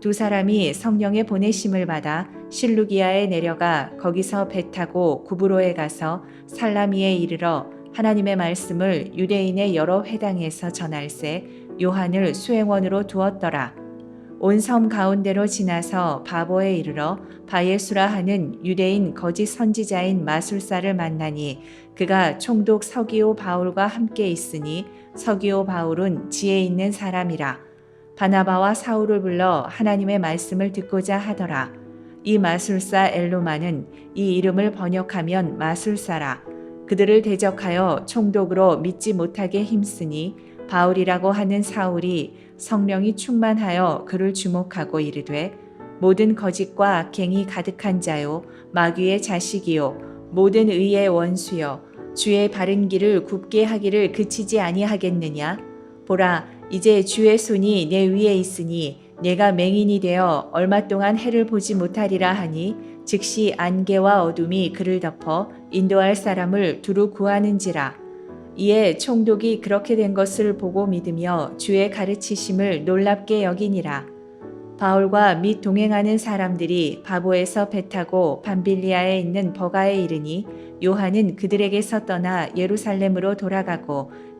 두 사람이 성령의 보내심을 받아 실루기아에 내려가 거기서 배 타고 구브로에 가서 살라미에 이르러 하나님의 말씀을 유대인의 여러 회당에서 전할세 요한을 수행원으로 두었더라. 온 섬 가운데로 지나서 바보에 이르러 바예수라 하는 유대인 거짓 선지자인 마술사를 만나니 그가 총독 서기오 바울과 함께 있으니 서기오 바울은 지혜 있는 사람이라. 바나바와 사울을 불러 하나님의 말씀을 듣고자 하더라. 이 마술사 엘로마는 이 이름을 번역하면 마술사라. 그들을 대적하여 총독으로 믿지 못하게 힘쓰니 바울이라고 하는 사울이 성령이 충만하여 그를 주목하고 이르되 모든 거짓과 악행이 가득한 자요 마귀의 자식이요 모든 의의 원수요 주의 바른 길을 굽게 하기를 그치지 아니하겠느냐 보라 이제 주의 손이 내 위에 있으니 내가 맹인이 되어 얼마 동안 해를 보지 못하리라 하니 즉시 안개와 어둠이 그를 덮어 인도할 사람을 두루 구하는지라. 이에 총독이 그렇게 된 것을 보고 믿으며 주의 가르치심을 놀랍게 여기니라. 바울과 및 동행하는 사람들이 바보에서 배 타고 밤빌리아에 있는 버가에 이르니 요한은 그들에게서 떠나 예루살렘으로 돌아가고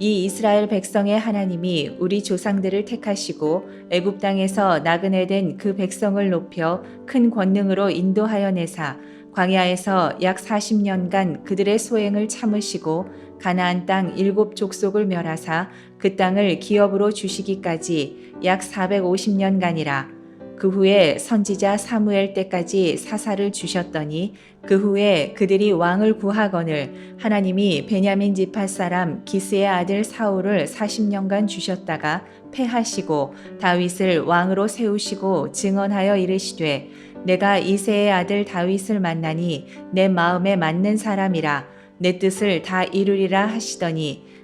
이 이스라엘 백성의 하나님이 우리 조상들을 택하시고 애굽 땅에서 나그네 된 그 백성을 높여 큰 권능으로 인도하여 내사 광야에서 약 40년간 그들의 소행을 참으시고 가나안 땅 일곱 족속을 멸하사 그 땅을 기업으로 주시기까지 약 450년간이라 그 후에 선지자 사무엘 때까지 사사를 주셨더니 그 후에 그들이 왕을 구하거늘 하나님이 베냐민 지파 사람 기스의 아들 사울을 40년간 주셨다가 패하시고 다윗을 왕으로 세우시고 증언하여 이르시되 내가 이세의 아들 다윗을 만나니 내 마음에 맞는 사람이라 내 뜻을 다 이루리라 하시더니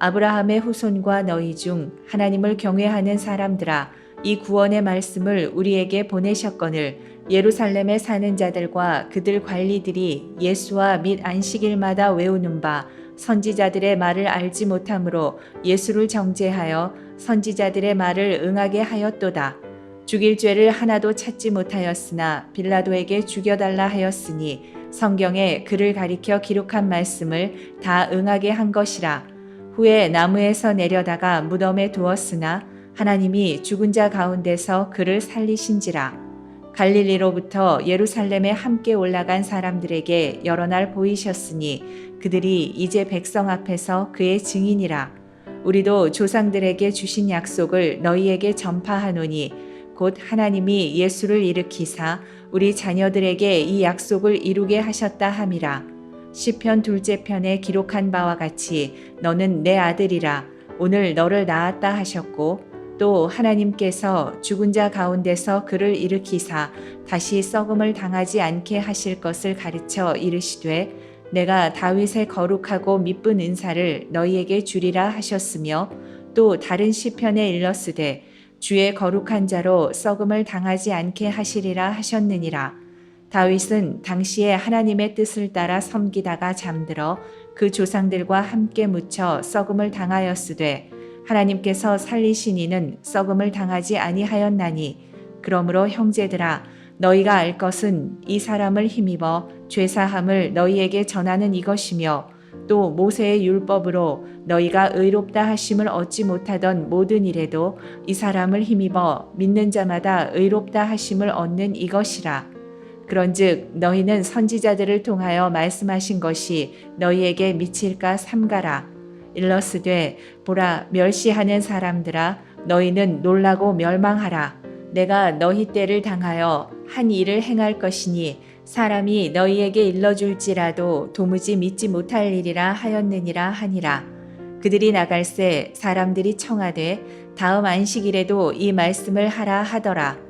아브라함의 후손과 너희 중 하나님을 경외하는 사람들아 이 구원의 말씀을 우리에게 보내셨거늘 예루살렘에 사는 자들과 그들 관리들이 예수와 및 안식일마다 외우는 바 선지자들의 말을 알지 못하므로 예수를 정죄하여 선지자들의 말을 응하게 하였도다. 죽일 죄를 하나도 찾지 못하였으나 빌라도에게 죽여달라 하였으니 성경에 그를 가리켜 기록한 말씀을 다 응하게 한 것이라. 후에 나무에서 내려다가 무덤에 두었으나 하나님이 죽은 자 가운데서 그를 살리신지라. 갈릴리로부터 예루살렘에 함께 올라간 사람들에게 여러 날 보이셨으니 그들이 이제 백성 앞에서 그의 증인이라. 우리도 조상들에게 주신 약속을 너희에게 전파하노니 곧 하나님이 예수를 일으키사 우리 자녀들에게 이 약속을 이루게 하셨다 함이라. 시편 둘째 편에 기록한 바와 같이 너는 내 아들이라 오늘 너를 낳았다 하셨고 또 하나님께서 죽은 자 가운데서 그를 일으키사 다시 썩음을 당하지 않게 하실 것을 가르쳐 이르시되 내가 다윗의 거룩하고 미쁜 은사를 너희에게 주리라 하셨으며 또 다른 시편에 일렀으되 주의 거룩한 자로 썩음을 당하지 않게 하시리라 하셨느니라. 다윗은 당시에 하나님의 뜻을 따라 섬기다가 잠들어 그 조상들과 함께 묻혀 썩음을 당하였으되 하나님께서 살리신 이는 썩음을 당하지 아니하였나니 그러므로 형제들아 너희가 알 것은 이 사람을 힘입어 죄사함을 너희에게 전하는 이것이며 또 모세의 율법으로 너희가 의롭다 하심을 얻지 못하던 모든 일에도 이 사람을 힘입어 믿는 자마다 의롭다 하심을 얻는 이것이라. 그런즉 너희는 선지자들을 통하여 말씀하신 것이 너희에게 미칠까 삼가라. 일러스되 보라 멸시하는 사람들아 너희는 놀라고 멸망하라. 내가 너희 때를 당하여 한 일을 행할 것이니 사람이 너희에게 일러줄지라도 도무지 믿지 못할 일이라 하였느니라 하니라. 그들이 나갈새 사람들이 청하되 다음 안식일에도 이 말씀을 하라 하더라.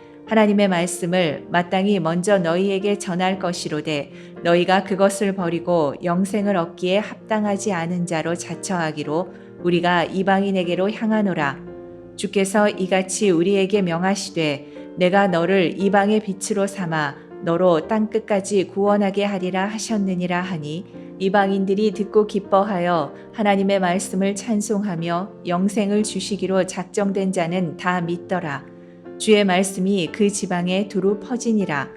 하나님의 말씀을 마땅히 먼저 너희에게 전할 것이로되 너희가 그것을 버리고 영생을 얻기에 합당하지 않은 자로 자처하기로 우리가 이방인에게로 향하노라 주께서 이같이 우리에게 명하시되 내가 너를 이방의 빛으로 삼아 너로 땅 끝까지 구원하게 하리라 하셨느니라 하니 이방인들이 듣고 기뻐하여 하나님의 말씀을 찬송하며 영생을 주시기로 작정된 자는 다 믿더라. 주의 말씀이 그 지방에 두루 퍼지니라.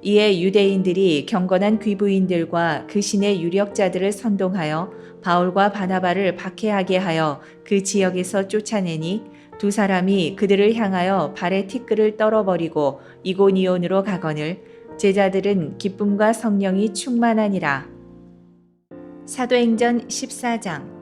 이에 유대인들이 경건한 귀부인들과 그 신의 유력자들을 선동하여 바울과 바나바를 박해하게 하여 그 지역에서 쫓아내니 두 사람이 그들을 향하여 발에 티끌을 떨어버리고 이고니온으로 가거늘 제자들은 기쁨과 성령이 충만하니라. 사도행전 14장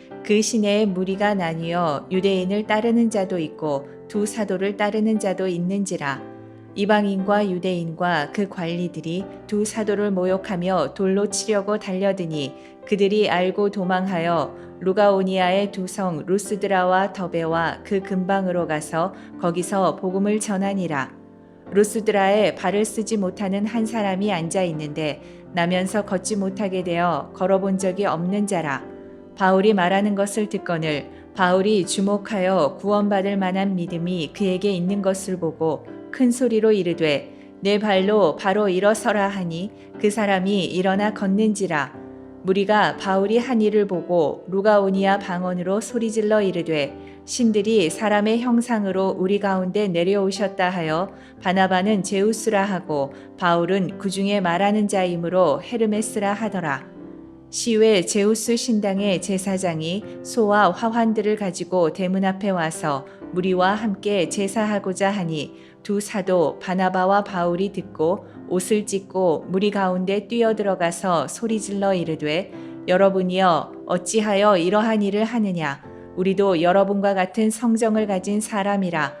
그 시내에 무리가 나뉘어 유대인을 따르는 자도 있고 두 사도를 따르는 자도 있는지라 이방인과 유대인과 그 관리들이 두 사도를 모욕하며 돌로 치려고 달려드니 그들이 알고 도망하여 루가오니아의 두 성 루스드라와 더베와 그 근방으로 가서 거기서 복음을 전하니라. 루스드라에 발을 쓰지 못하는 한 사람이 앉아 있는데 나면서 걷지 못하게 되어 걸어본 적이 없는 자라. 바울이 말하는 것을 듣거늘 바울이 주목하여 구원받을 만한 믿음이 그에게 있는 것을 보고 큰 소리로 이르되 내 발로 바로 일어서라 하니 그 사람이 일어나 걷는지라 무리가 바울이 한 일을 보고 루가오니아 방언으로 소리질러 이르되 신들이 사람의 형상으로 우리 가운데 내려오셨다 하여 바나바는 제우스라 하고 바울은 그 중에 말하는 자이므로 헤르메스라 하더라. 시외 제우스 신당의 제사장이 소와 화환들을 가지고 대문 앞에 와서 무리와 함께 제사하고자 하니 두 사도 바나바와 바울이 듣고 옷을 찢고 무리 가운데 뛰어들어가서 소리질러 이르되 여러분이여 어찌하여 이러한 일을 하느냐? 우리도 여러분과 같은 성정을 가진 사람이라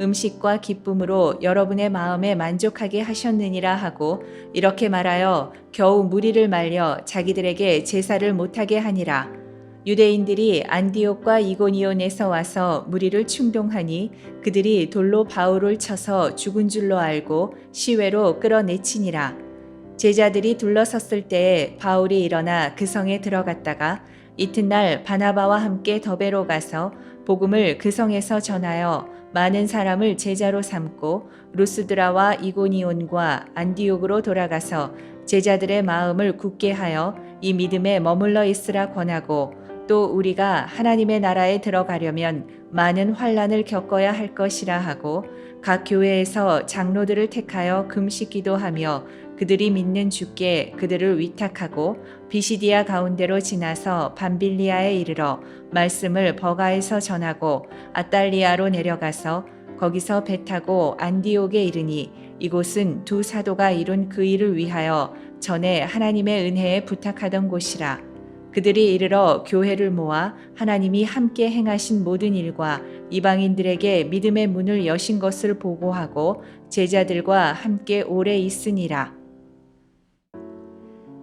음식과 기쁨으로 여러분의 마음에 만족하게 하셨느니라 하고 이렇게 말하여 겨우 무리를 말려 자기들에게 제사를 못하게 하니라. 유대인들이 안디옥과 이고니온에서 와서 무리를 충동하니 그들이 돌로 바울을 쳐서 죽은 줄로 알고 시외로 끌어내치니라. 제자들이 둘러섰을 때에 바울이 일어나 그 성에 들어갔다가 이튿날 바나바와 함께 더베로 가서 복음을 그 성에서 전하여 많은 사람을 제자로 삼고 루스드라와 이고니온과 안디옥으로 돌아가서 제자들의 마음을 굳게 하여 이 믿음에 머물러 있으라 권하고 또 우리가 하나님의 나라에 들어가려면 많은 환란을 겪어야 할 것이라 하고 각 교회에서 장로들을 택하여 금식 기도 하며 그들이 믿는 주께 그들을 위탁하고 비시디아 가운데로 지나서 밤빌리아에 이르러 말씀을 버가에서 전하고 아달리아로 내려가서 거기서 배 타고 안디옥에 이르니 이곳은 두 사도가 이룬 그 일을 위하여 전에 하나님의 은혜에 부탁하던 곳이라 그들이 이르러 교회를 모아 하나님이 함께 행하신 모든 일과 이방인들에게 믿음의 문을 여신 것을 보고하고 제자들과 함께 오래 있으니라.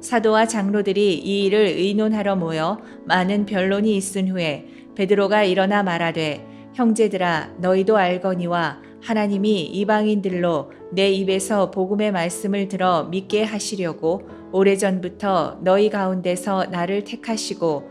사도와 장로들이 이 일을 의논하러 모여 많은 변론이 있은 후에 베드로가 일어나 말하되 형제들아 너희도 알거니와 하나님이 이방인들로 내 입에서 복음의 말씀을 들어 믿게 하시려고 오래전부터 너희 가운데서 나를 택하시고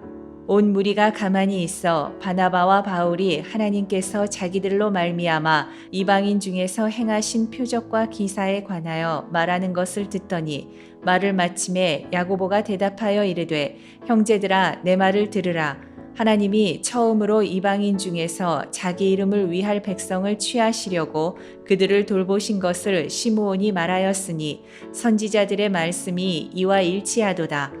온 무리가 가만히 있어 바나바와 바울이 하나님께서 자기들로 말미암아 이방인 중에서 행하신 표적과 기사에 관하여 말하는 것을 듣더니 말을 마침에 야고보가 대답하여 이르되 형제들아 내 말을 들으라 하나님이 처음으로 이방인 중에서 자기 이름을 위할 백성을 취하시려고 그들을 돌보신 것을 시므온이 말하였으니 선지자들의 말씀이 이와 일치하도다.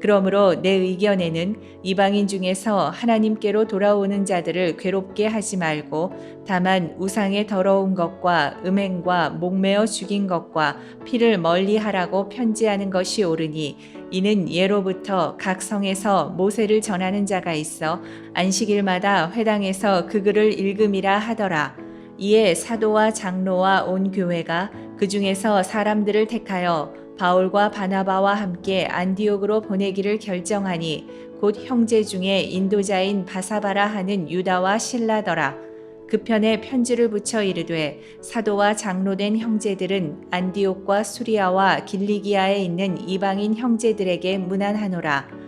그러므로 내 의견에는 이방인 중에서 하나님께로 돌아오는 자들을 괴롭게 하지 말고 다만 우상의 더러운 것과 음행과 목매어 죽인 것과 피를 멀리 하라고 편지하는 것이 옳으니 이는 예로부터 각 성에서 모세를 전하는 자가 있어 안식일마다 회당에서 그 글을 읽음이라 하더라. 이에 사도와 장로와 온 교회가 그 중에서 사람들을 택하여 바울과 바나바와 함께 안디옥으로 보내기를 결정하니 곧 형제 중에 인도자인 바사바라 하는 유다와 신라더라. 그 편에 편지를 붙여 이르되 사도와 장로된 형제들은 안디옥과 수리아와 길리기아에 있는 이방인 형제들에게 문안하노라.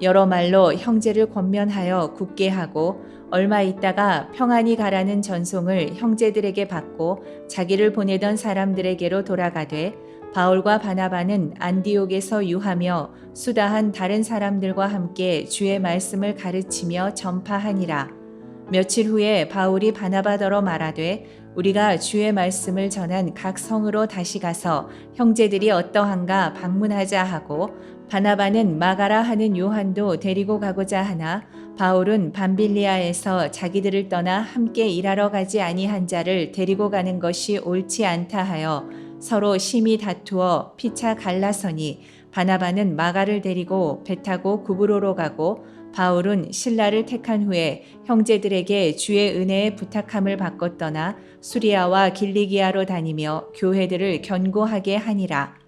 여러 말로 형제를 권면하여 굳게 하고 얼마 있다가 평안히 가라는 전송을 형제들에게 받고 자기를 보내던 사람들에게로 돌아가되 바울과 바나바는 안디옥에서 유하며 수다한 다른 사람들과 함께 주의 말씀을 가르치며 전파하니라. 며칠 후에 바울이 바나바더러 말하되 우리가 주의 말씀을 전한 각 성으로 다시 가서 형제들이 어떠한가 방문하자 하고 바나바는 마가라 하는 요한도 데리고 가고자 하나 바울은 밤빌리아에서 자기들을 떠나 함께 일하러 가지 아니한 자를 데리고 가는 것이 옳지 않다 하여 서로 심히 다투어 피차 갈라서니 바나바는 마가를 데리고 배 타고 구브로로 가고 바울은 신라를 택한 후에 형제들에게 주의 은혜에 부탁함을 받고 떠나 수리아와 길리기아로 다니며 교회들을 견고하게 하니라.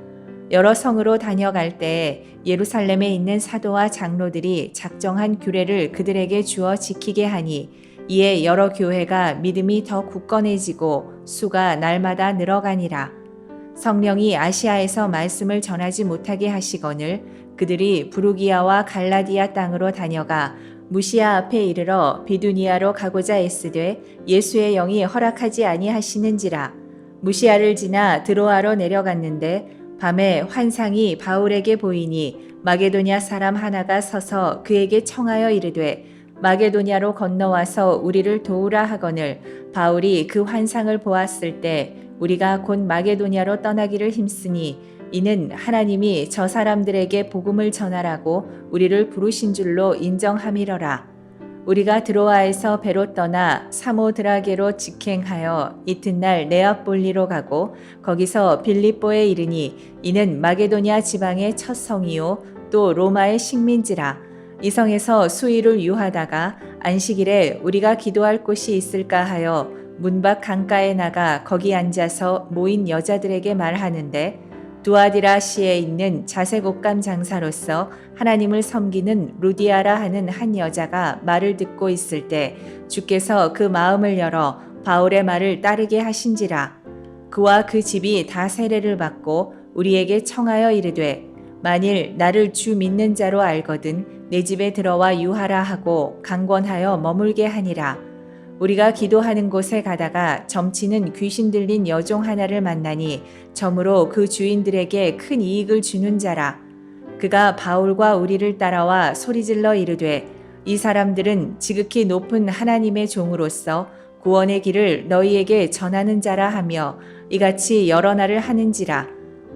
여러 성으로 다녀갈 때 예루살렘에 있는 사도와 장로들이 작정한 규례를 그들에게 주어 지키게 하니 이에 여러 교회가 믿음이 더 굳건해지고 수가 날마다 늘어가니라. 성령이 아시아에서 말씀을 전하지 못하게 하시거늘 그들이 부르기아와 갈라디아 땅으로 다녀가 무시아 앞에 이르러 비두니아로 가고자 애쓰되 예수의 영이 허락하지 아니하시는지라 무시아를 지나 드로아로 내려갔는데 밤에 환상이 바울에게 보이니 마게도냐 사람 하나가 서서 그에게 청하여 이르되 마게도냐로 건너와서 우리를 도우라 하거늘 바울이 그 환상을 보았을 때 우리가 곧 마게도냐로 떠나기를 힘쓰니 이는 하나님이 저 사람들에게 복음을 전하라고 우리를 부르신 줄로 인정함이러라. 우리가 드로아에서 배로 떠나 사모드라게로 직행하여 이튿날 네아폴리로 가고 거기서 빌립보에 이르니 이는 마게도냐 지방의 첫 성이요 또 로마의 식민지라. 이 성에서 수일을 유하다가 안식일에 우리가 기도할 곳이 있을까 하여 문밖 강가에 나가 거기 앉아서 모인 여자들에게 말하는데 두아디라시에 있는 자색 옷감 장사로서 하나님을 섬기는 루디아라 하는 한 여자가 말을 듣고 있을 때 주께서 그 마음을 열어 바울의 말을 따르게 하신지라. 그와 그 집이 다 세례를 받고 우리에게 청하여 이르되 만일 나를 주 믿는 자로 알거든 내 집에 들어와 유하라 하고 강권하여 머물게 하니라 우리가 기도하는 곳에 가다가 점치는 귀신 들린 여종 하나를 만나니 점으로 그 주인들에게 큰 이익을 주는 자라. 그가 바울과 우리를 따라와 소리질러 이르되 이 사람들은 지극히 높은 하나님의 종으로서 구원의 길을 너희에게 전하는 자라 하며 이같이 여러 날을 하는지라.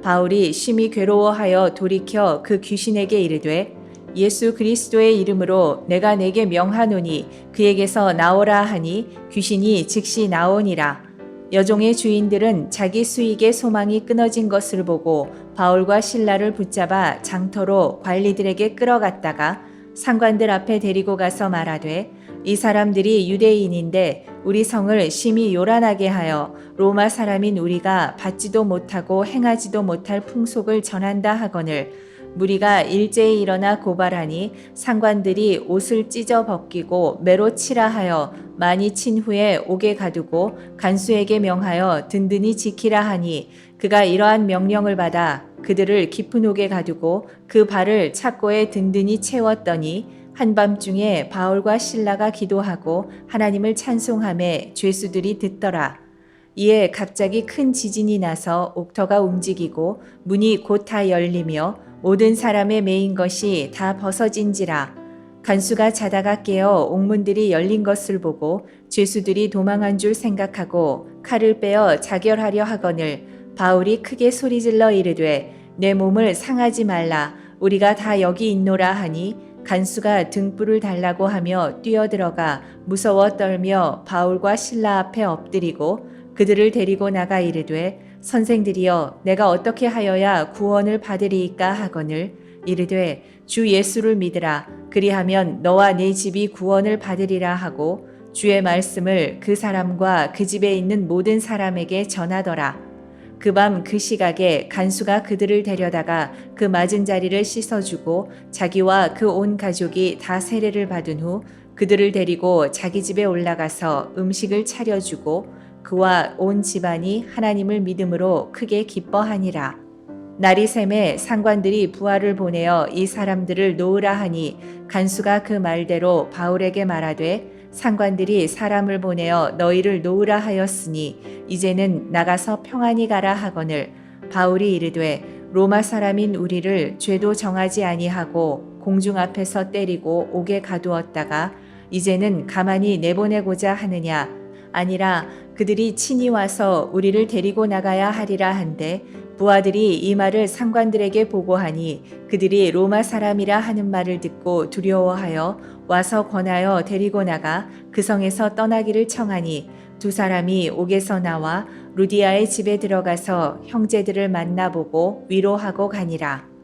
바울이 심히 괴로워하여 돌이켜 그 귀신에게 이르되 예수 그리스도의 이름으로 내가 내게 명하노니 그에게서 나오라 하니 귀신이 즉시 나오니라. 여종의 주인들은 자기 수익의 소망이 끊어진 것을 보고 바울과 신라를 붙잡아 장터로 관리들에게 끌어갔다가 상관들 앞에 데리고 가서 말하되 이 사람들이 유대인인데 우리 성을 심히 요란하게 하여 로마 사람인 우리가 받지도 못하고 행하지도 못할 풍속을 전한다 하거늘 무리가 일제히 일어나 고발하니 상관들이 옷을 찢어 벗기고 매로 치라 하여 많이 친 후에 옥에 가두고 간수에게 명하여 든든히 지키라 하니 그가 이러한 명령을 받아 그들을 깊은 옥에 가두고 그 발을 착고에 든든히 채웠더니 한밤중에 바울과 신라가 기도하고 하나님을 찬송함에 죄수들이 듣더라. 이에 갑자기 큰 지진이 나서 옥터가 움직이고 문이 곧 다 열리며 모든 사람의 메인 것이 다 벗어진지라. 간수가 자다가 깨어 옥문들이 열린 것을 보고 죄수들이 도망한 줄 생각하고 칼을 빼어 자결하려 하거늘 바울이 크게 소리질러 이르되 내 몸을 상하지 말라. 우리가 다 여기 있노라 하니 간수가 등불을 달라고 하며 뛰어들어가 무서워 떨며 바울과 신라 앞에 엎드리고 그들을 데리고 나가 이르되 선생들이여 내가 어떻게 하여야 구원을 받으리이까 하거늘? 이르되 주 예수를 믿으라. 그리하면 너와 네 집이 구원을 받으리라 하고 주의 말씀을 그 사람과 그 집에 있는 모든 사람에게 전하더라. 그 밤 그 시각에 간수가 그들을 데려다가 그 맞은 자리를 씻어주고 자기와 그 온 가족이 다 세례를 받은 후 그들을 데리고 자기 집에 올라가서 음식을 차려주고 그와 온 집안이 하나님을 믿음으로 크게 기뻐하니라. 샘에 상관들이 부하를 보내어 이 사람들을 놓으라 하니 간수가 그 말대로 바울에게 말하되 상관들이 사람을 보내어 너희를 놓으라 하였으니 이제는 나가서 평안히 가라 하거늘 바울이 이르되 로마 사람인 우리를 죄도 정하지 아니하고 공중 앞에서 때리고 옥에 가두었다가 이제는 가만히 내보내고자 하느냐 아니라 그들이 친히 와서 우리를 데리고 나가야 하리라 한데 부하들이 이 말을 상관들에게 보고하니 그들이 로마 사람이라 하는 말을 듣고 두려워하여 와서 권하여 데리고 나가 그 성에서 떠나기를 청하니 두 사람이 옥에서 나와 루디아의 집에 들어가서 형제들을 만나보고 위로하고 가니라.